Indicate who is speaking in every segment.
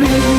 Speaker 1: ring.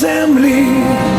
Speaker 1: землі.